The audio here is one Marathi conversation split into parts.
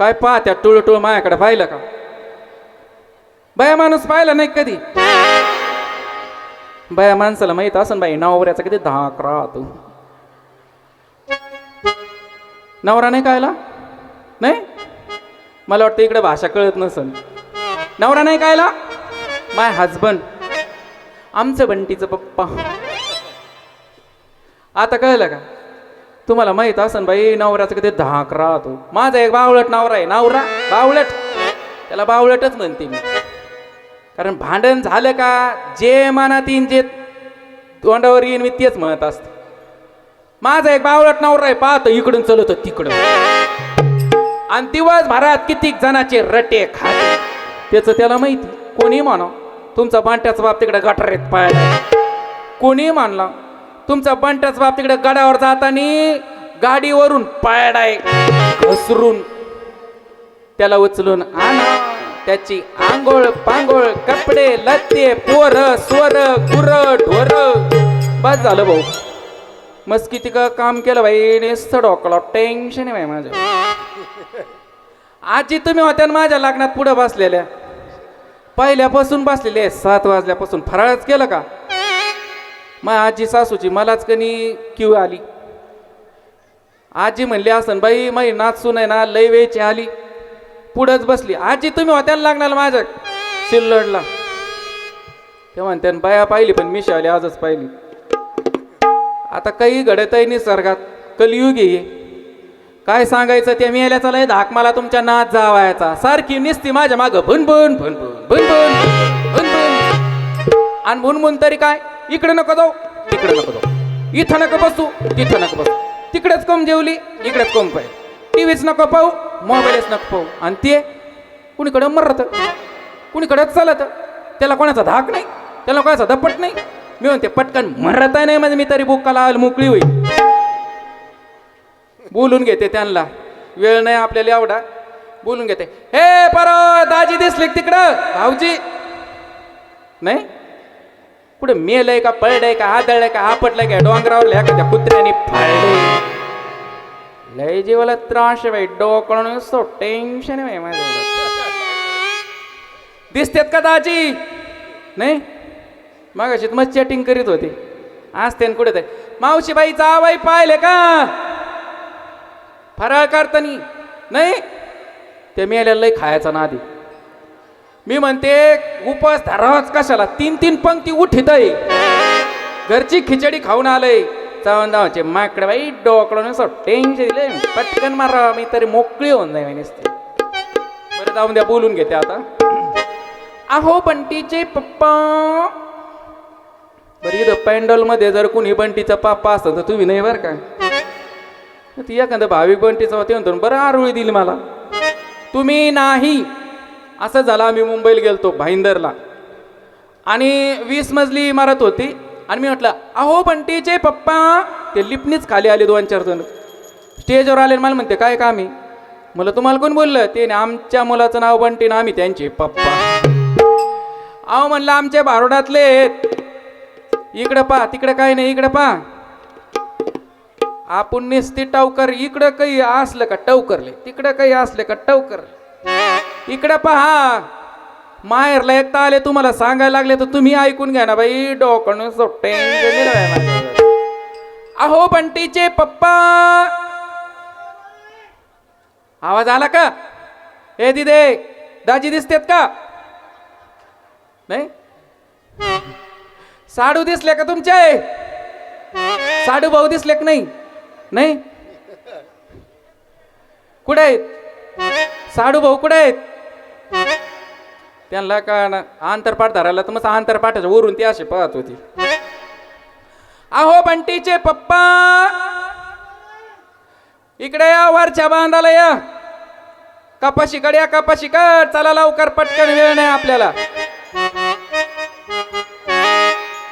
काय पाहत्या टुळ टुळ माझ्याकडे पाहिलं का? बाया माणूस पाहिला नाही कधी? बाया माणसाला माहीत असं बाई नवऱ्याचा किती धाक राहतो. नवरा नाही कायला नाही? मला वाटतं इकडे भाषा कळत नसन. नवरा नाही कायला माय हजबंड आमचं बंटीचं पप्पा. आता कळलं का? तुम्हाला माहीत असन बाई नवऱ्याचं कधी धाक राहतो. माझा एक बावळट नवरा आहे नवरा? बावळट? त्याला बावळटच म्हणते मी. कारण भांडण झालं का जे मनात येईन जे तोंडावर येईन मी तेच म्हणत असत. माझा एक बावळट नवरा आहे पाहतो इकडून चलवतो तिकडं आणि दिवसभरात कितीक जणाचे रटे खाते. त्याचं त्याला माहिती. कोणी म्हणा तुमचा बांट्याचा बाप तिकडे गटारेत पाहिला कोणी मानला तुमचा बंटाच बाप तिकडे गडावर जाताना गाडीवरून पायडाय घसरून त्याला उचलून आणा. त्याची आंघोळ पांघोळ कपडे लत्ते पोर स्वर गुर ढोर. बस झालं भाऊ. मस्त किती का काम केलं बाई नेस्त डोकला. टेन्शन आहे बाई माझं. आजी तुम्ही होत्या माझ्या लग्नात पुढं बसलेल्या. पहिल्यापासून बसलेले सात वाजल्यापासून. फराळच केलं का? मग आजी सासूची मलाच कनी क्यू आली. आजी म्हणली असन बाई माई नाचून आहे ना लय वेळची आली. पुढंच बसली. आजी तुम्ही होत्याला लागणार माझ्या सिल्लडला? ते म्हणते बाया पाहिली पण मिशी आली आजच पाहिली. आता काही घडत आहे निसर्गात. कलियुग आहे काय सांगायचं त्या मिळाल्या लय धाक मला तुमच्या नाच जावायचा. सारखी निसती माझ्या मागं. भुन भुन भुन भुन आणि भुनभुन तरी काय? इकडे नको जाऊ. तिकडे नको जाऊ. इथं नको बसू तिथं नको बसू. तिकडेच कम जेवली इकडेच कम पाहिजे टीव्हीच नको पाहू मोबाईलच नको पाहू. आणि ते कुणीकडं मरत? कुणीकडंच चालत? त्याला कोणाचा धाक नाही त्याला कोणाचा दपट नाही. मी म्हणते पटकन मरत नाही म्हणजे मी तरी बुक्काला आल मोकळी होईल. बोलून घेते त्यांना. वेळ नाही आपल्याला एवढा. बोलून घेते. हे परत दाजी दिसली तिकडं? भाऊजी. नाही? कुठे मेलय का पळलंय का आदळलंय का आपटलंय का डोंगरावर एखाद्या कुत्र्याने फाळले. लय जीवाला त्रास आहे बाई डोकळून सो टेन्शन आहे बाई माझ्या दिसतेत का दाजी? नाही? मग अशी मग चॅटिंग करीत होते. आज त्यान कुठे ते मावशी बाई जावाई पाहिले का? फराळ करतानी. नाही? ते मेल्याला लय खायचा ना आधी मी म्हणते उपास धरावाच कशाला? तीन तीन पंक्ती उठित घरची खिचडी खाऊन आलंय. चावून दावाचे माकडे बाई डोकडं नसं टेन्शन दिले पटकन मारा मी तरी मोकळी होऊन जाईल नुसती. बरं जाऊन द्या बोलून घेते आता. अहो बंटीचे पप्पा. बरं इथं पॅन्डलमध्ये जर कुणी बंटीचा पाप्पा असतं तर तुम्ही नाही बरं का? ती एखादं भाविक बंटीचा होते म्हणतो बरं आरोळी दिली मला. तुम्ही नाही. असं झालं आम्ही मुंबईला गेलतो भाईंदरला. आणि वीस मजली इमारत होती. आणि मी म्हटलं अहो बंटीचे पप्पा ते लिपणीच खाली आले दोन चार जण. स्टेजवर आले मला म्हणते काय काम आहे? मला तुम्हाला कोण बोललं? ते नाही, आमच्या मुलाचं नाव बंटी ना आम्ही त्यांचे पप्पा. अहो म्हणलं आमच्या बारोडातले इकडं पा तिकडं काय नाही इकडं पा आपण नेसते टावकर. इकडं काही असलं का टवकरले? तिकडं काही असलं का टवकर? इकडं पहा. माहेरला एकटा आले तुम्हाला सांगायला लागले तर तुम्ही ऐकून घ्या ना बाई. डोकण सोट्टे. अहो बंटीचे पप्पा. आवाज आला का? हे दिदे दाजी दिसतेत का? नाही? साडू दिसले का तुमचे? साडू भाऊ दिसले का नाही? नाही? कुठे आहेत? साडू भाऊ कुठे आहेत? त्यांना का ना आंतरपाठ धरायला तर मग आंतरपाठाच्या वरून ती अशी पाहत होती. अहो बंटीचे पप्पा! इकडे या वरच्या बांधाला या. कपाशीकडे या कपाशीकड. चला लवकर पटकन वेळ नाही आपल्याला.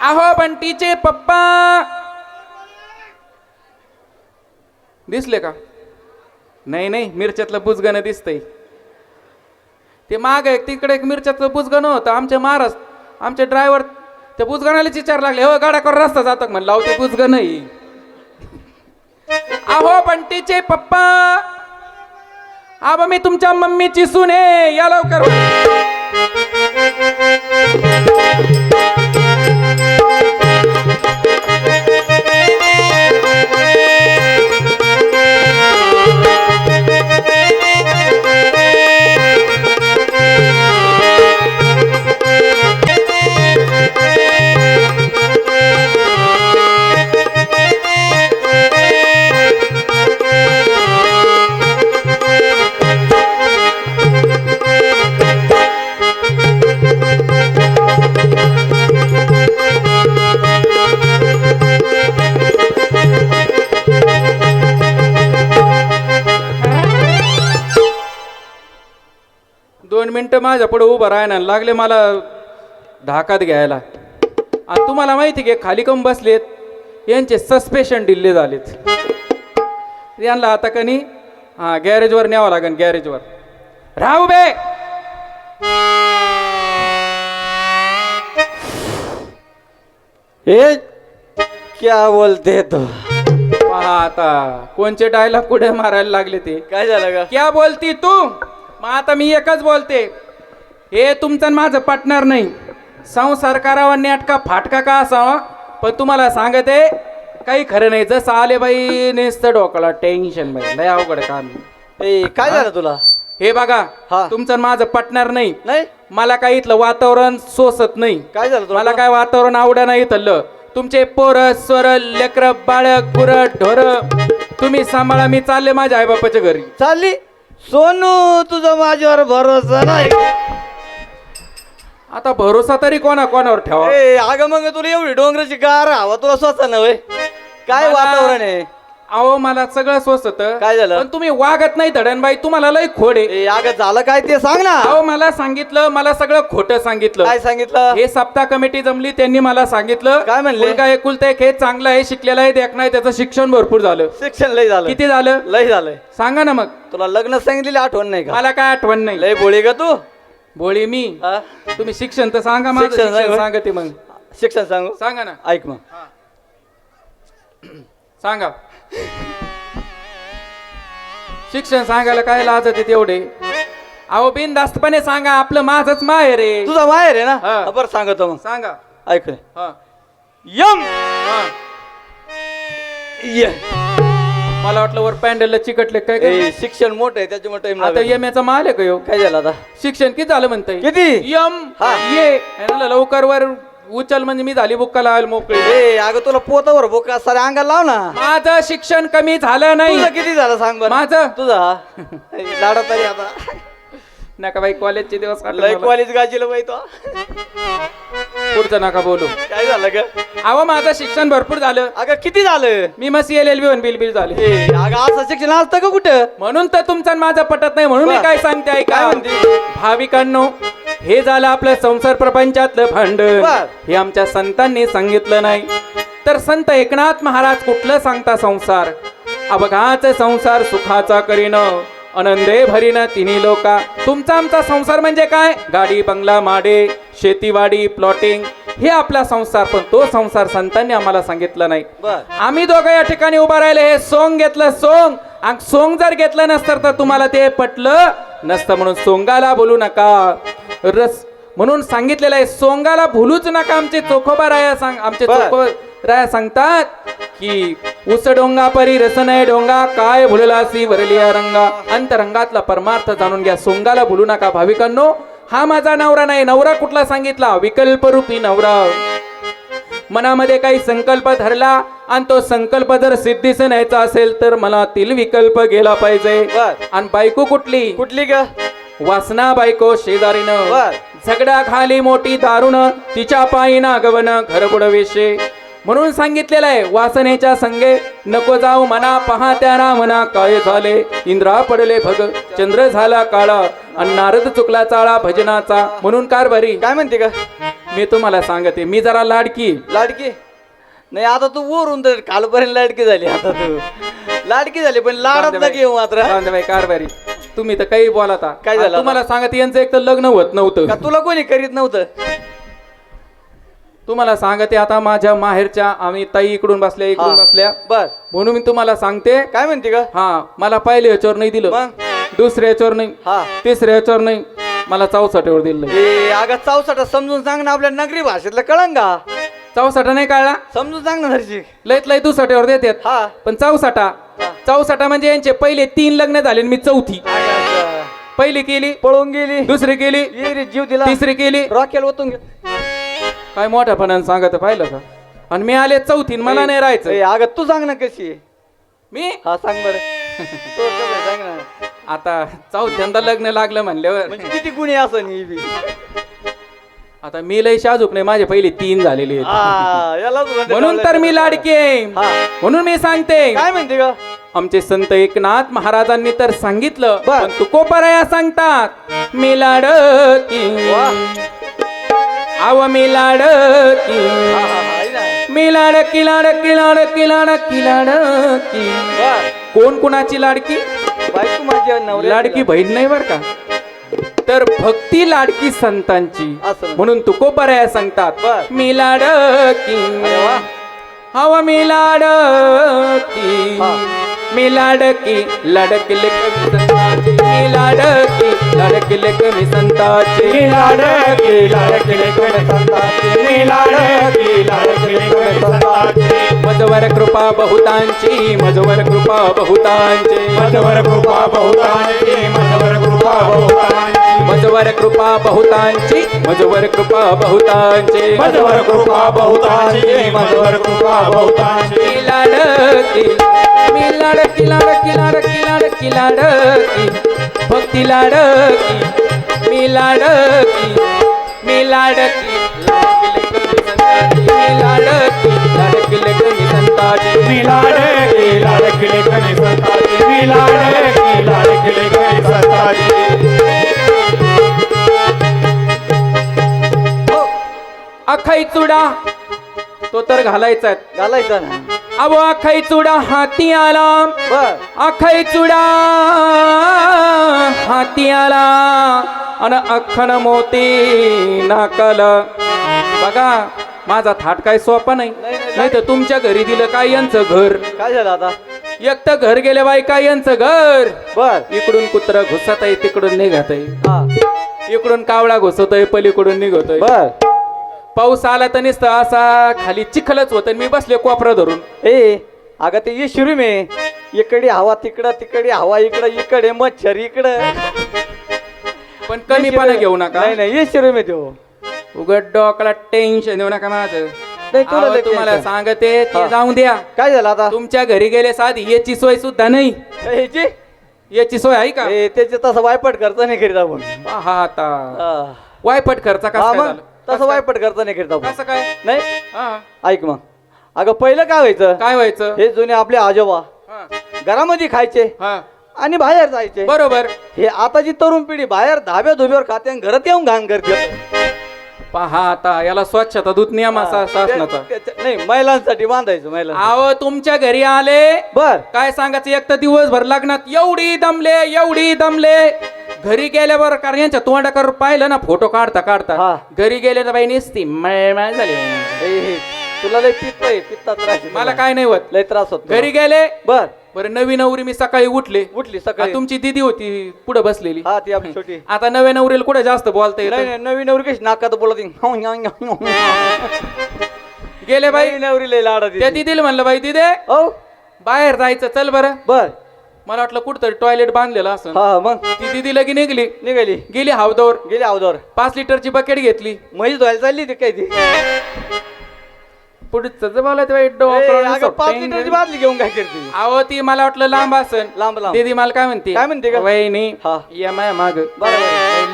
अहो बंटीचे पप्पा! दिसले का? नाही नाही मिरच्यातलं बुजगणं दिसतंय. ते माग एक तिकडे एक मिरच्याचं बुजगाणं होतं आमचे महाराज आमचे ड्रायव्हर त्या बुजगाण्यालाच विचार लागले हो गाड्या करून रस्ता जातो म्हणलं अहो ते नाही अहो बंटीचे पप्पा आबा मी तुमच्या मम्मीची सुने या लवकर. मिनिटं माझ्या पुढे उभं राहायला लागले मला धाकात घ्यायला. आणि तुम्हाला माहिती की खाली कम बसलेत यांचे सस्पेशन दिल्ले झालेत. यांना आता कनी हां गॅरेजवर न्यावं लागेल गॅरेजवर राहू बे! ए क्या बोलते तो? पहा आता कोणचे डायलॉग कुठे मारायला लागले ते? काय झालं का क्या बोलती तू? मग आता मी एकच बोलते. हे तुमचं माझं पटणार नाही. संसार करावा नेटका फाटका का असावा? पण तुम्हाला सांगते काही खरं नाही. जसं आले बाई नेसतं डोकला टेन्शन बाई. लय अवघड काम ए काय झालं तुला? हे बघा हा. तुमचं माझं पटणार नाही. नाही? मला काही इथलं वातावरण सोसत नाही. काय झालं तुला? मला काय वातावरण आवडा नाही इथलं. तुमचे पोर स्वर लेकर बाळ गुर ढोर तुम्ही सांभाळा मी चालले माझ्या आईबापाच्या घरी. चालली? सोनू तुझा माझ्यावर भरोसा नाही. आता भरोसा तरी कोणा कोणावर ठेवा. ए अगं मग तुला एवढी डोंगराची गार हवा तुला स्वतः नव्हे काय मला- वातावरण आहे? अहो मला सगळं सोसत काय झालं? पण तुम्ही वागत नाही धडणबाई तुम्हाला लय खोडे ए अगं झालं काय ते सांग ना. अहो मला सांगितलं मला सगळं खोटं सांगितलं. काय सांगितलं? हे सप्ताह कमिटी जमली त्यांनी मला सांगितलं. काय म्हणले? मुलगा एकुलता एक हे चांगलं आहे शिकलेला आहे देख नाही त्याचं शिक्षण भरपूर झालं. शिक्षण लय झालं. किती झालं? लय झालंय. सांगा ना मग. तुला लग्न सांगितलेली आठवण नाही का? मला काय आठवण नाही. लय बोळी का तू. भोळी मी. हा? तुम्ही शिक्षण तर सांगा माझं शिक्षण शिक्षण सांग. सांगते मग. शिक्षण सांगू? सांगा ना. ऐक मग. सांगा. शिक्षण सांगायला काय लाजत तेवढे अहो बिनधास्तपणे सांगा आपलं माझच माहेर आहे. तुझा माहेर आहे ना? हा. बरं सांगतो मग. सांगा. ऐक रे. हा, यम! हा. ये. मला वाटलं वर पॅन्डलला चिकटले काय काय शिक्षण मोठं आहे त्याच्यामुळे टाइम आता एम एचा माल आहे का ह्यो? काय झालं आता? शिक्षण किती झालं म्हणताय? किती? यम हा. ये लवकर वर उचल म्हणजे मी झाली बुक्का लावायला मोकळी. ए अगं तुला पोतावर बोका सारे अंगाला लाव ना. माझं शिक्षण कमी झालं नाही. तुझं किती झालं सांग बरं. माझं? तुझा लाडा तरी आता. नका बाई कॉलेजचे दिवस लय मला. कॉलेज गाजीला बाई तो पुढचं नका बोलू. काय झालं ग? अहो माझं शिक्षण भरपूर झालं. अगं किती झालं? मी मस्त L L B one bill bill झाले. ए अगं असं शिक्षण असतं का कुठं? म्हणून तर तुमचा आणि माझा पटत नाही म्हणून मी बर. काय सांगते काय ऐका म्हणते? भाविकांनो हे झालं आपलं संसार प्रपंचातलं भांडण बर. हे आमच्या संतांनी सांगितलं नाही. तर संत एकनाथ महाराज कुठलं सांगता संसार? अबघाच संसार सुखाचा करीन. आनंदे भरीन तिन्ही लोका. तुमचा आमचा संसार म्हणजे काय? गाडी बंगला माडे शेतीवाडी प्लॉटिंग हे आपला संसार पण तो संसार संतांनी आम्हाला सांगितला नाही. आम्ही दोघं या ठिकाणी उभा राहिले हे सोंग घेतलं सोंग आणि सोंग जर घेतलं नसतं तर तुम्हाला ते पटलं नसतं. म्हणून सोंगाला बोलू नका. रस म्हणून सांगितलेलं आहे सोंगाला भुलूच नका. आमचे चोखोबा राया सांग आमचे. चोखोबा राया सांगतात की उस डोंगा परी रसनय डोंगा काय भुललासी वरलिया रंगा अंतरंगातला परमार्थ जाणून घ्या. सोंगाला भुलू नका भाविकांनो. हा माझा नवरा नाही. नवरा कुठला सांगितला? विकल्प रूपी नवरा. मनामध्ये काही संकल्प धरला आणि तो संकल्प जर सिद्धीस न्यायचा असेल तर मनातील विकल्प गेला पाहिजे. आणि बायको कुठली? कुठली ग? वासना बायको शेजारीनं. झगडा खाली मोठी दारुण तिच्या पायी ना गवन घर बुडवेशे म्हणून सांगितलेलं आहे वासनेच्या संगे नको जाऊ मना पाहत्या ना मना काय झाले? इंद्रा पडले भग चंद्र झाला काळा आणि नारद चुकला चाळा भजनाचा म्हणून कारभारी काय म्हणते का मी तुम्हाला सांगते मी जरा लाडकी. लाडकी? नाही आता तू वरून तर कालपर्यंत लाडकी झाली आता तू. लाडकी झाली पण लाडात नका येऊ मात्र. रामदेवबाई कारभारी तुम्ही तर काही बोलाता. काय झालं तुम्हाला सांगते यांचं एक तर लग्न होत का नव्हतं तुला कोणी करीत नव्हतं? तुम्हाला सांगते आता माझ्या माहेरच्या आम्ही ताई इकडून बसल्या इकडून हा. बसल्या. बर. म्हणून मी तुम्हाला सांगते. काय म्हणते ग? हा मला पहिल्या याच्यावर नाही दिलं. मग? दुसऱ्या याच्यावर नाही. हा. तिसऱ्या याच्यावर नाही. मला चौसाठ्यावर दिलं ए अगं चौसाटा समजून सांग ना आपल्या नगरी भाषेतलं कळंग. का चौसाठा नाही कळला? समजून सांग ना हरशी लयत लय दुसाट्यावर देतात हा. पण चौसाठा चौसाठा म्हणजे यांचे पहिले तीन लग्न झाले आणि मी चौथी. अगं. पहिली केली पळून गेली. दुसरी केली ये रे जीव दिला. तिसरी केली. रॉकेल ओतून घे. काय मोठ्यापणाने सांगत पाहिलं का? आणि मी आले चौथीन मला नाही राहायचं. अगं तू सांग ना कशी आहे. मी? हा सांग बरं. तू कसं आहे, सांग ना. आता चौथ्यांदा लग्न लागलं म्हणल्यावर. म्हणजे किती गुन्हे असं ही बी. आता मी लय शाजूक नाही माझे पहिले तीन झालेले आहेत. हा, यालाच म्हणते म्हणून तर मी लाडके आहे. हा. म्हणून मी सांगते काय म्हणते ग? आमचे संत एकनाथ महाराजांनी तर सांगितलं बर. पण तुकोपराया सांगतात मी लाडकी. आव मी लाडकी. मी लाडकी लाडकी लाडकी लाडकी लाडकी. कोण कुणाची लाडकी बायको माझी नवऱ्याची लाडकी बहीण नाही बर का तर भक्ती लाडकी संतांची असं. म्हणून सांगतात बर. मी लाडकी अरे वा. हवा मी लाडकी हा. मी लाडकी लाडकले कमी संताची मी लाडकी लाडकले कमी संताची मी लाडकी संताची मी लाडकी संताची मजवर कृपा बहुतांची मजवर कृपा बहुतांची. मजवर कृपा बहुतांची मजवर कृपा बहुतांची. मजवर कृपा बहुतांची मजवर कृपा बहुतांची. मजवर कृपा बहुतांची मजवर कृपा बहुतांची. लाडकी मी लाडकी लाडकी लाडकी लाडकी लाडकी भक्ती लाडकी मी लाडकी मी लाडकी मी लाडकी मी लाडकी लाडकी कमी संताची मी लाडकी लाडकी कमी संताची हो, अखाई चुडा तो तर घालायचा घालायचं ना. अबो अखाई चुडा हाती आला. अखाई चुडा हाती आला. अन अखन मोती नाकल. बघा माझा थाट काय सोपा नाही. नाही, तर तुमच्या घरी दिलं काय यांचं घर? काय झालं आता? एक तर घर गेले बाई काय यांचं घर? बर. इकडून कुत्र घुसत आहे तिकडून निघत आहे. हा. इकडून कावळा घुसतोय पलीकडून निघतोय बर. पाऊस आला तर नुसतं असा खाली चिखलच होत मी बसले कोपरा धरून. ए अगं ते ये शिरू मे. इकडे हवा तिकडं तिकडे हवा इकडं इकडे मच्छर इकडं. पण कमीपणा घेऊ नका. नाही नाही ये शिरू मे देऊ. उघड डोकला टेन्शन देऊ नका माझं. नाही तुला अहो, लय तुम्हाला tension. सांगते ते हा. जाऊन द्या. काय झालं आता? तुमच्या घरी गेले साधी याची सोय सुद्धा नाही. ह्याची याची? सोय आहे का? ए, त्याचे तसं वायपट करता नाही करीत आपण पहा आता. हा. वायपट खर्चा हा कसा मग? झाला? तसं वायपट करता नाही करीत आपण. कसं काय? नाही? हा. ऐक मग. अगं पहिलं काय व्हायचं? काय व्हायचं? हे जुने आपले आजोबा हा. घरामध्ये खायचे हा. आणि बाहेर जायचे. बरोबर. हे आताची तरुण पिढी बाहेर धाब्या धुब्यावर खाते आणि घरात येऊन घाण करते. पहा आता याला स्वच्छता दूत नियम असा शासनाचा त्या- त्या- नाही महिलांसाठी बांधायचं महिलांना अहो तुमच्या घरी आले? बर. काय सांगायचं एक तर दिवसभर लग्नात एवढी दमले एवढी दमले. घरी गेल्यावर कारण यांच्या तोंडाकर पाहिलं ना फोटो काढता हा. काढता घरी गेले तर बाई निसती झाली. हे, तुला लय पित्त आहे पित्ता त्रास आहे मला तुला. काय नाही होत. लय त्रास होत घरी गेले बर. बरं नवी नवरी मी सकाळी उठले. उठली आ, सकाळी तुमची दिदी होती पुढे बसलेली. हा ती आपली छोटी. आता नव्या नवरीला कुठे जास्त बोलता नाही येत? नाही नवीन नवरी कशी नाकात बोलत गेले बाई. नवरी लय लाडा त्या दिदीला म्हणलं बाई दिदे हो बाहेर जायचं चल बरं. बर. मला वाटलं कुठतरी टॉयलेट बांधलेलं असं हा हा, मग? ती दिदी लगी निघली. निघाली. गेली हावदावर. गेली अवदर पाच लिटरची बकेट घेतली. म्हैस धुवायला चालली ती काय ती? पुढचं ते ए, डोकं अगं, पाच लिटरची बादली घेऊन काय करते? अहो ती मला वाटलं लांब असन लांब लांब. दीदी मला काय म्हणते? काय म्हणते गं? वहिनी हा. या माय माग.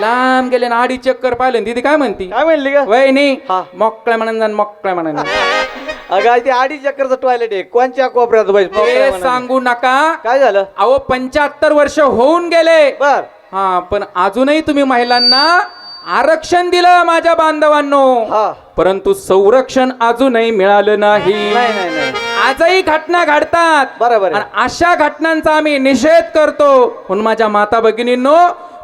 लांब गेले ना आडी चक्कर पाहिलं. दीदी काय म्हणती? काय म्हणली का वहिनी हा. मोकळ्या म्हणून मोकळ्या म्हणून अगं ते अडीच चक्करचं टॉयलेट आहे. कोणच्या कोपऱ्यात बाई ते सांगू नका. काय झालं? अहो पंच्याहत्तर वर्ष होऊन गेले. बर. हा पण अजूनही तुम्ही महिलांना आरक्षण दिलं माझ्या बांधवांनो. हा. परंतु संरक्षण अजूनही मिळालं नाही. नाही नाही नाही आजही घटना घडतात. बरोबर आहे. आणि अशा घटनांचा आम्ही निषेध करतो. म्हणून माझ्या माता भगिनींनो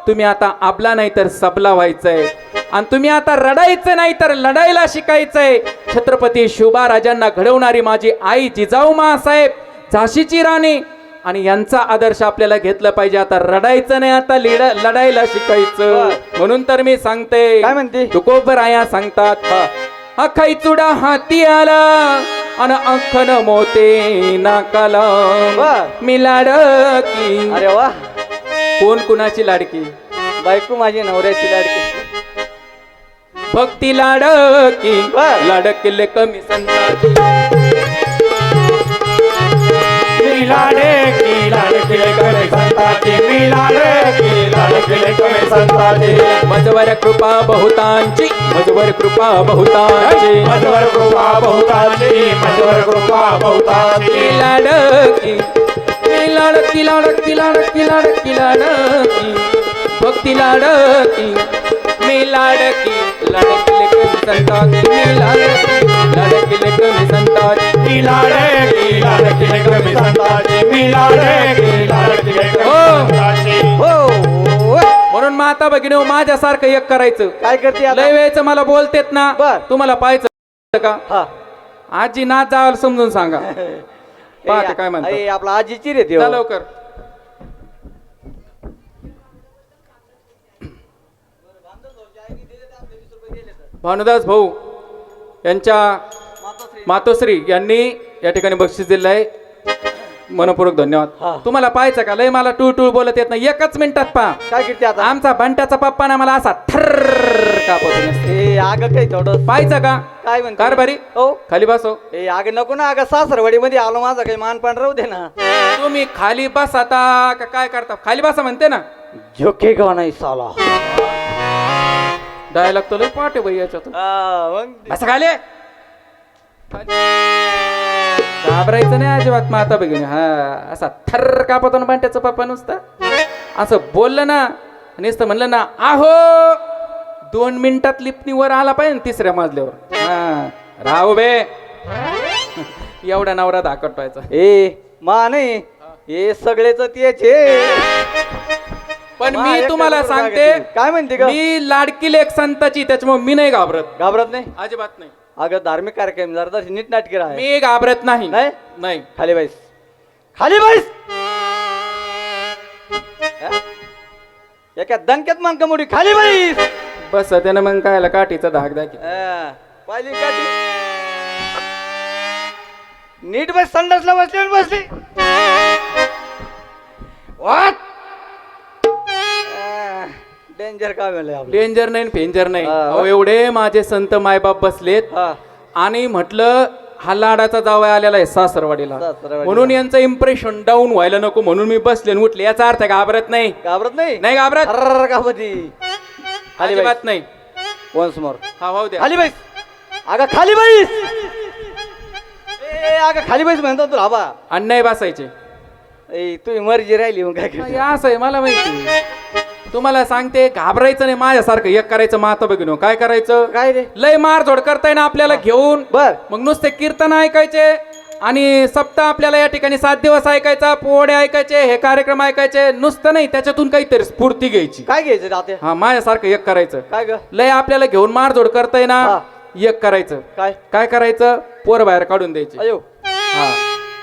तुम्ही आता आपला नाही तर सबला व्हायचंय. आणि तुम्ही आता रडायचं नाही तर लढायला शिकायचंय. छत्रपती शिवबाराजांना घडवणारी माझी आई जिजाऊ साहेब झाशीची राणी आणि यांचा आदर्श आपल्याला घेतलं पाहिजे. आता रडायचं नाही आता लिड लढायला शिकायचं. म्हणून तर मी सांगते काय म्हणते? तुकोबराया सांगतात अखाई चुडा हाती आला अन अंखन मोते नाकाला. मी लाडकी. अरे वा. कोण कुणाची लाडकी? बायको माझी नवऱ्याची लाडकी. भक्ती लाडकी. लाडकिले कमी संताची मी लाडकी लाडकिले कमी संताची मी लाडकी लाडकिले कमी संताची मजवर कृपा बहुतांची मजवर कृपा बहुतांची मजवर कृपा बहुताची मजवर कृपा बहुताची लाडकी लाडकी लाडकी लाडकी लाडकी लाडकी भक्ती लाडकी मी लाडकी लाडकिले कमी संताची मी लाडकी लाडकिले कमी संताची मी लाडकी लाडकिले कमी संताची मी लाडकी लाडकिले कमी हो. संताची हो म्हणून माता भगिनी माझ्यासारखं एक करायचं काय करते आता लय वेळचं मला बोलतेत ना बर. तुम्हाला पाहायचं का हा आजी नाच जावायला समजून सांगा पाहते काय म्हणतात. ए, आपला आजीची रे जा लवकर भानुदास भाऊ यांच्या मातोश्री यांनी या ठिकाणी बक्षीस दिलं आहे मनपूर्वक हा. धन्यवाद तुम्हाला पाहायचं का? लय मला टूळ टूळ बोलत येत नाही. एकच मिनिटात पहा. काय करते आता? आमचा बंट्याचा पप्पा ना मला असा थर्र कापत नसते ए आग काही थोडं? पाहायचं का? काय म्हणते? कारभारी? हो. खाली बसो. ए आग नको ना आग. सासरवाडी मध्ये आलो माझा काही मानपान राहू दे ना. तुम्ही खाली बस आता का काय करता? खाली बसा म्हणते ना. झोके का नाही साला? डायलॉग तो लय पाठ हा, मग? बसा खाली. घाबरायचं नाही अजिबात माता बघिनी हा असा थर्र कापतो ना त्याचा पप्पा नुसता. असं बोललं ना नुसतं म्हणलं ना आहो दोन मिनिटात लिपणी वर आला पाहिजे तिसऱ्या मजल्यावर. हा राहू बे. एवढा नवरा दाखवटवायचा ए मा नाही हे सगळेच तेच हे. पण मा, मी एक तुम्हाला सांगते. काय म्हणते मी लाडकी लेख संताची त्याच्यामुळे मी नाही घाबरत. घाबरत नाही? अजिबात नाही. अगं धार्मिक कार्यक्रम जरा तशी नीट नाटकी राहा मी घाबरत नाही. नाही? नाही. खाली बैस. खाली हा? एका दणक्यात मान कमोडी खाली बैस! बस त्यानं मग काय काठीचा धाक दाखी. पाहिली का ती? नीट बस संडासला बसले बसली. वाट! डेंजर काम आहे आपलं डेंजर नाही फेंजर नाही. हा. अहो, एवढे माझे संत मायबाप बसलेत. हा. आणि म्हटलं हा लाडाचा जावय आलेला आहे सासरवाडीला. सासरवाडीला. म्हणून यांचं इम्प्रेशन डाऊन व्हायला नको. म्हणून मी बसले आणि उठले. याचा अर्थ घाबरत नाही. घाबरत नाही? नाही घाबरत. कापती खाली अजिबात नाही. वन्स मोर हा भाऊ द्या. खाली बैस. अगं खाली बैस. ए अगं खाली बैस म्हणतो तुला हबा अन्याय बसायचे. ए तुझी मर्जी राहिली मग काय? असं आहे मला माहिती. तुम्हाला सांगते घाबरायचं नाही माझ्यासारखं एक करायचं माता बघिनो काय करायचं? काय रे? लय मारझोड करताय ना आपल्याला घेऊन. बर. मग नुसते कीर्तन ऐकायचे आणि सप्ताह आपल्याला या ठिकाणी सात दिवस ऐकायचा पोवडे ऐकायचे हे कार्यक्रम ऐकायचे. नुसतं नाही त्याच्यातून काहीतरी स्फूर्ती घ्यायची. काय घ्यायचं हा माझ्यासारखं एक करायचं. काय ग? लय आपल्याला घेऊन मारझोड करताय ना हा. एक करायचं. काय? काय करायचं? पोर बाहेर काढून द्यायचे. अयो. हा.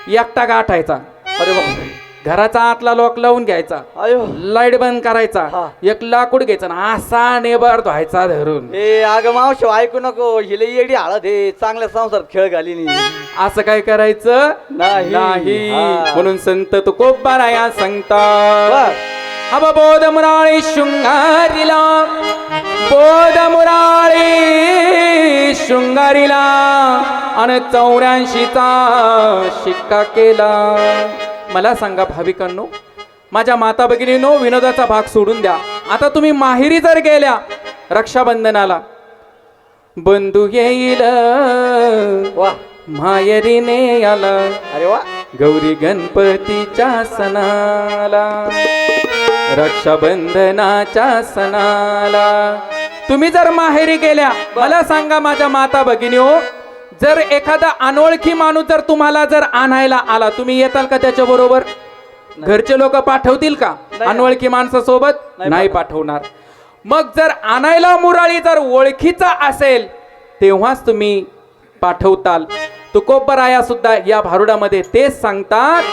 एकटा गाठायचा. अरे बापरे. घराचा आतला लॉक लावून घ्यायचा. अयो. लाइट बंद करायचा. एक लाकूड घ्यायचा ना असा नेबर धुवायचा धरून. ए अगं मावशी ऐकू नको. हिले येडी हळद हे चांगल्या संसार खेळ घाली नाही. असं काय करायचं? नाही. हा. म्हणून संत तुकोबारा या सांगता. बर. हब बोध मुराळी शृंगारीला. बोध मुराळी शृंगारीला. आणि चौऱ्याऐंशीचा शिक्का केला. मला सांगा भाविकांनो माझ्या माता भगिनीनो विनोदाचा भाग सोडून द्या. आता तुम्ही माहेरी जर गेल्या रक्षाबंधनाला. बंधू येईल. वा. मायरीने आला. अरे वा. गौरी गणपतीच्या सणाला. रक्षाबंधनाच्या सणाला. तुम्ही जर माहेरी गेल्या मला सांगा माझ्या माता भगिनी जर एखादा अनोळखी माणूस जर तुम्हाला जर आणायला आला तुम्ही येताल का त्याच्या बरोबर? घरचे लोक पाठवतील का. अनोळखी माणसासोबत? नाही नाही पाठवणार. मग जर आणायला मुराळी जर ओळखीचा असेल तेव्हाच तुम्ही पाठवताल. तुकोबराया सुद्धा या भारुडामध्ये तेच सांगतात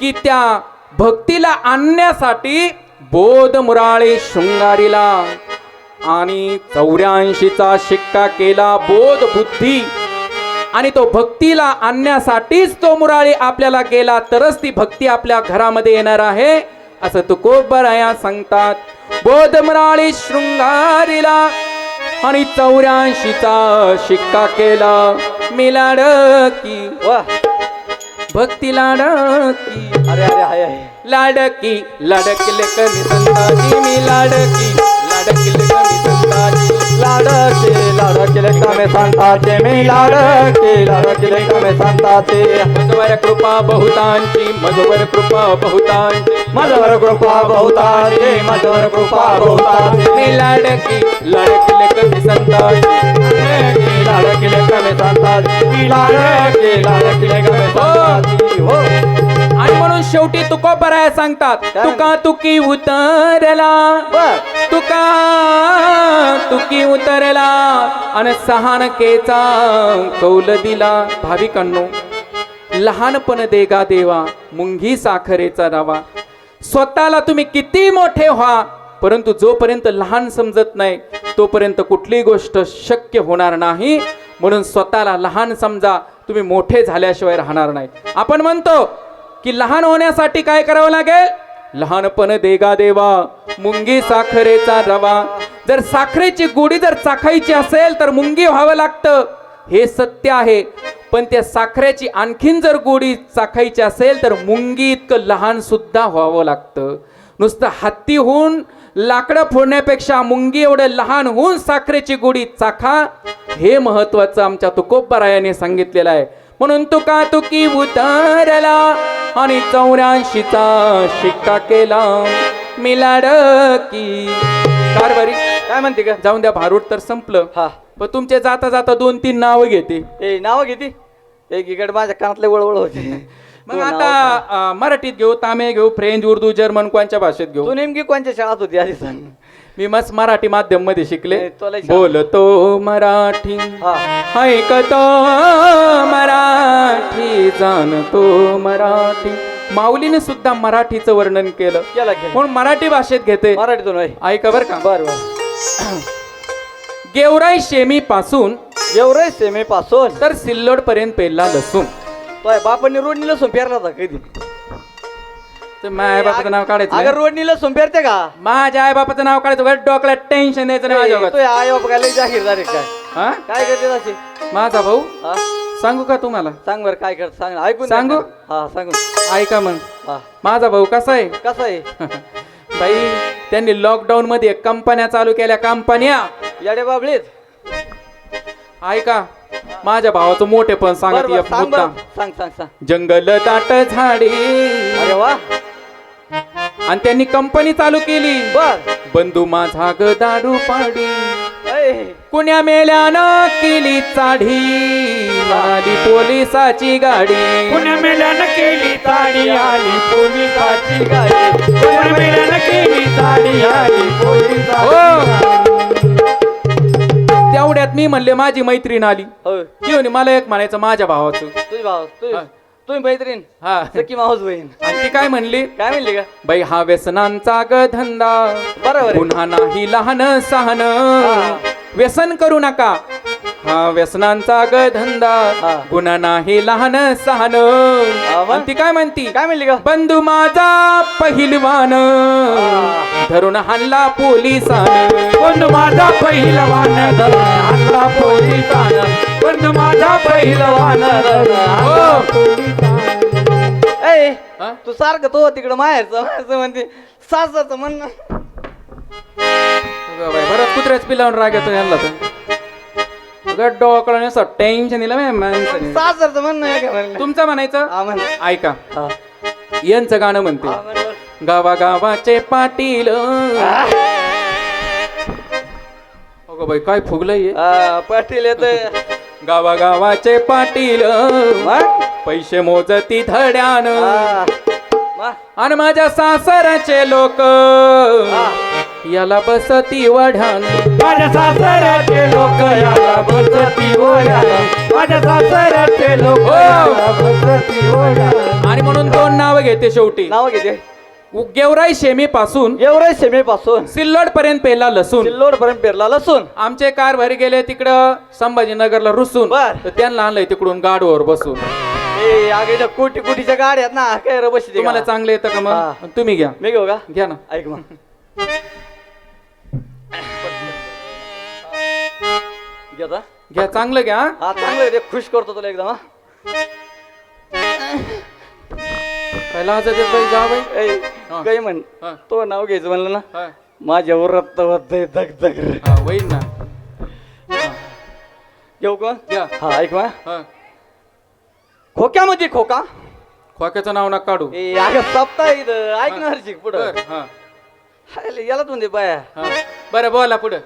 की त्या भक्तीला आणण्यासाठी बोध मुराळे शृंगारीला आणि चौऱ्याऐंशीचा शिक्का केला बोध बुद्धी. आणि तो भक्तीला आणण्यासाठीच तो मुराळी आपल्याला गेला तरच ती भक्ती आपल्या घरामध्ये येणार आहे. असं तुकोबराया सांगतात बोध मुराळी शृंगारीला आणि चौऱ्याऐंशीचा शिक्का केला. मिलाड की वा भक्ती लाडकी अरे अरे हाय लाडकी लाडकी संताची मी लाडकी. संताची लाडके लाडके कामे संताचे मी लाडके लाडके कामे संताचे. मजवर कृपा बहुतांची मजवर कृपा बहुतांची मजवर कृपा बहुताचे मजवर कृपा बहुताचे मी लाडकी लाडकी लेकनी संताची. लाडके कमे संताचे. मी लाडके लाडके कमे संताचे. हो. आणि म्हणून शेवटी तुका बराय सांगतात? तुका तुकी उतरला. तुका तुकी उतरला. आणि सहानकेचा कौल दिला. भाविकांनो लहानपण देगा देवा मुंगी साखरेचा रवा. स्वतःला तुम्ही किती मोठे व्हा परंतु जोपर्यंत लहान समजत नाही तोपर्यंत कुठलीही गोष्ट शक्य होणार नाही. म्हणून स्वतःला लहान समजा तुम्ही मोठे झाल्याशिवाय राहणार नाही. आपण म्हणतो की लहान होण्यासाठी काय करावं लागेल? लहानपण देगा देवा मुंगी साखरेचा रवा. जर साखरेची गोडी जर चाखायची असेल तर मुंगी व्हावं लागतं. हे सत्य आहे. पण त्या साखरेची आणखीन जर गोडी चाखायची असेल तर मुंगी इतकं लहान सुद्धा व्हावं लागतं. नुसतं हत्ती होऊन लाकडं फोडण्यापेक्षा मुंगी एवढं लहान होऊन साखरेची गोडी चाखा हे महत्वाचं आमच्या तुकोबरायाने सांगितलेलं आहे. म्हणून तुका तुकी उतरला आणि चौऱ्याऐंशीचा शिक्का केला. मिलाडकी कारभारी काय म्हणते का जाऊन द्या भारूड तर संपलं. हा. पण तुमचे जाता जाता दोन तीन नावं घेते. ए नाव किती एक इकडे माझ्या कानातले वळवळ होते. मग आता अं, मराठीत घेऊ तामिळ घेऊ फ्रेंच उर्दू जर्मन कोणच्या भाषेत. घेऊ? तू नेमकी कोणत्या शाळात होती आधी सांग मी मस्त मराठी माध्यममध्ये शिकले. बोलतो मराठी. ऐकतो मराठी जाणतो मराठी. माऊलीने सुद्धा मराठीचं वर्णन केलं. म्हणून मराठी भाषेत घेते. मराठीतून ऐका बर का. बर गेवराई शेमी पासून एवढे सेमे पासून तर सिल्लोड पर्यंत पेरला लसूण. तो बापांनी रोडनी लसून पेरला होता कधी? माझ्या बापाचं नाव काढायचं अगर नाही. रोडनी लसूण पेरते का? माझ्या आई बापाचं नाव काढायचं उगाच डोक्याला टेन्शन द्यायचं नाही माझ्या तो उगाच. आई लई जाहीरदार आहे काय? हा? काय करते माझा भाऊ? हा? सांगू का तुम्हाला? सांग बर काय करत सांग ऐकून सांगू? हा सांगू ऐका मग. हा. माझा भाऊ कसा आहे? कसं आहे? बाई त्यांनी लॉकडाऊन मध्ये कंपन्या चालू केल्या कंपन्या. येडे बाबळीत. ऐका माझ्या भावाचं मोठे पण बर सांगत मुद्दा. बर. सांग सांग सांग. जंगल दाट झाडी. अरे वा. आणि त्यांनी कंपनी चालू केली. बर. बंधू माझा ग दारू पाडी. कुण्या मेल्यानं केली चाढी. आली पोलिसाची गाडी. पुण्या मेल्यानं केली ताडी आली पोलिसाची गाडी. पुण्या मेल्यानं केली ताडी आली पोलिसाची हो. तेवढ्यात मी म्हणले माझी मैत्रीण आली. होय. ती म्हणे मला एक म्हणायचं माझ्या भावाचं. तुझी भाऊ तुझी हा. तुम्ही मैत्रीण? हा. सखी माऊस बहीण. आणि ती काय म्हणली? काय म्हणली का बाई हा व्यसनांचा ग धंदा. बरोबर आहे. पुन्हा नाही लहान सहान. व्यसन करू नका. हा व्यसनांचा ग धंदा. हा. गुन्हा नाही लहान सहान. मग? आणि ती काय म्हणती? काय म्हणली का बंधू माझा पहिलवान. धरून हाणला पोलिसान. बंधू माझा पहिलवान. धरून हाणला पोलिसान. बंधू माझा पहिलवान ए? तू सारखं तो तिकडं माहेरचं माहेरचं म्हणते सासरचं म्हणणं बरं कुत्र्याच पिलावून राग येतो यांना तर. डोकळा असं टेन्शन दिलं माणसाने सासरचं म्हणणं आहे का तुमचं म्हणायचं? म्हण. ऐका. हा. यांचं गाणं म्हणते. म्हण, म्हण. गावा गावाचे पाटील अगं बाई काय फुगलंय पाटील येतोय. गावा गावाचे पाटील? पैसे मोजती धड्यान. हा. आणि माझ्या सासराचे लोक. याला बसती वढाने माझ्या सासऱ्याचे लोक याला बसती ओढ्याला माझ्या सासऱ्याचे लोक हो. बसती ओढ्याला आणि म्हणून दोन नाव घेते शेवटी. नाव घेते. गेवराई शेमी पासून एवढे सेमेपासून सिल्लोड पर्यंत पेला लसूण. सिल्लोड पर्यंत पेरला लसूण. आमचे कार भरी गेले तिकडं संभाजीनगरला रुसून. बर. तर त्यांना आणलंय तिकडून गाडवर बसून. ए आगे कोटी कोटीच्या गाड्या आहेत ना काय रे बशी तुम्हाला चांगलं येतं का हा. मग तुम्ही घ्या. मी घेऊ का? घ्या ना. ऐक मग. घेता? घ्या चांगलं घ्या हा. हा चांगलं आहे रे. खुश करतो तुला एकदम हा. काय लाज देत बाई जा बाई. ए. काही म्हण. तो नाव घ्यायचं म्हणलं ना. माझ्यावर रक्त होतंय धग धग होईल ना. घेऊ का? हा ऐक हा. खोक्यामध्ये खोका. खोक्याचं नाव नका काढू. अगं सप्ताह इथं. ऐक ना हरशिक पुढं. हा. याला तू दे बाया. बरं बोला पुढं.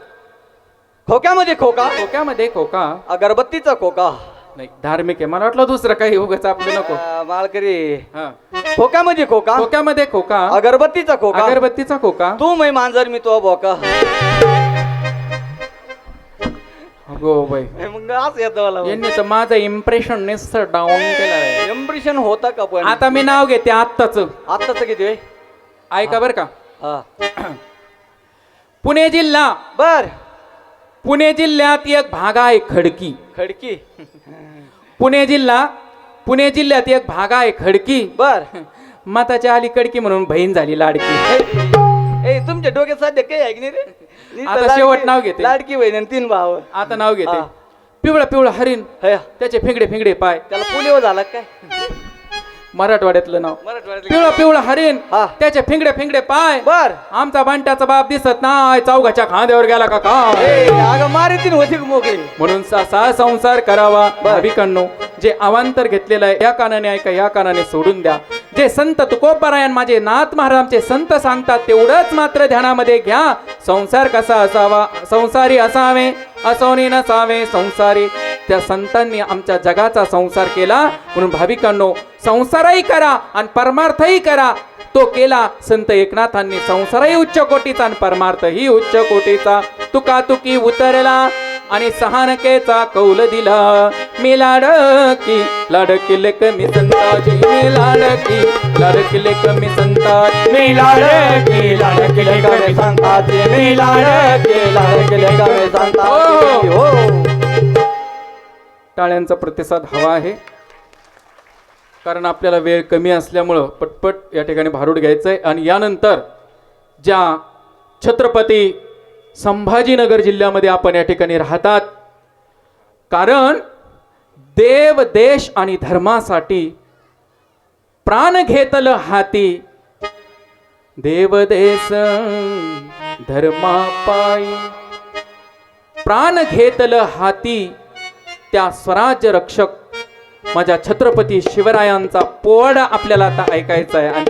खोक्यामध्ये खोका. खोक्यामध्ये खोका. अगरबत्तीचा खोका. नाही धार्मिक आहे. मला वाटलं दुसरं काही उगाच आपलं नको. आ, माळकरी. हा. खोक्यामध्ये खोका? खोक्यामध्ये खोका. अगरबत्तीचा खोका? अगरबत्तीचा खोका. तू मै मांजर मी तो बोका. Go by. मग असं येतं मला. यांनी तर माझं इम्प्रेशन नेस डाऊन केलं आहे. इम्प्रेशन होता का पण? आता मी नाव घेते आत्ताच. आत्ताच किती? ऐका बर का. हा. पुणे जिल्हा. बर. पुणे जिल्ह्यात एक भाग आहे खडकी. खडकी. पुणे जिल्हा पुणे जिल्ह्यात एक भाग आहे खडकी. बर. माताच्या आली कडकी म्हणून बहीण झाली लाडकी. ए तुमच्या डोक्यात सध्या काही आहे की नाही रे? नुसतं आता लाडकी- शेवट नाव घेते. लाडकी बहीण आणि तीन भाव आता नाव घेते. हा. पिवळा पिवळा हरिण. हया, त्याचे फिंगडे फिंगडे पाय. त्याला पुलिओ झाला काय? मराठवाड्यातलं नाव. पिवळा पिवळा हरिण हा. त्याचे फिंगडे फिंगडे पाय. बर. आमचा बांट्याचा बाप दिसत नाही. चौघाच्या खांद्यावर गेला का काय? ए अगं मारे तीन होती मोकळी म्हणून सा संसार करावा. भाविकांनो जे अवांतर घेतलेलं आहे या कानाने ऐका या कानाने सोडून द्या. जे संत तुकोबरायण माझे नाथ महाराजचे संत सांगतात तेवढंच मात्र ध्यानामध्ये घ्या. संसार कसा असावा? संसारी असावे असोनी नसावे संसारी त्या संतांनी आमच्या जगाचा संसार केला. म्हणून भाविकांनो संसारही करा आणि परमार्थही करा. तो केला संत एकनाथांनी संसारही उच्च कोटीचा आणि परमार्थही उच्च कोटीचा. तुका तुकी उतरला आणि सहानकेचा कौल दिला. मी लाडकी लाडकिले कमी संताजी मी लाडकी लाडकिले कमी संताजी. मी लाडकी लाडकी कमी संताची मी लाडकी लाडकी कमी संताची हो. टाळ्यांचा प्रतिसाद हवा आहे. कारण आपल्याला वेळ कमी असल्यामुळं पटपट या ठिकाणी भारूड घ्यायचं आहे आणि यानंतर ज्या छत्रपती संभाजीनगर जिल्ह्यामध्ये आपण या ठिकाणी राहतात कारण देव देश आणि धर्मासाठी प्राण घेतलं हाती. देवदेश धर्मापायी प्राण घेतलं हाती. त्या स्वराज्य रक्षक माझ्या छत्रपती शिवरायांचा पोवाडा आपल्याला आता ऐकायचा आहे. आणि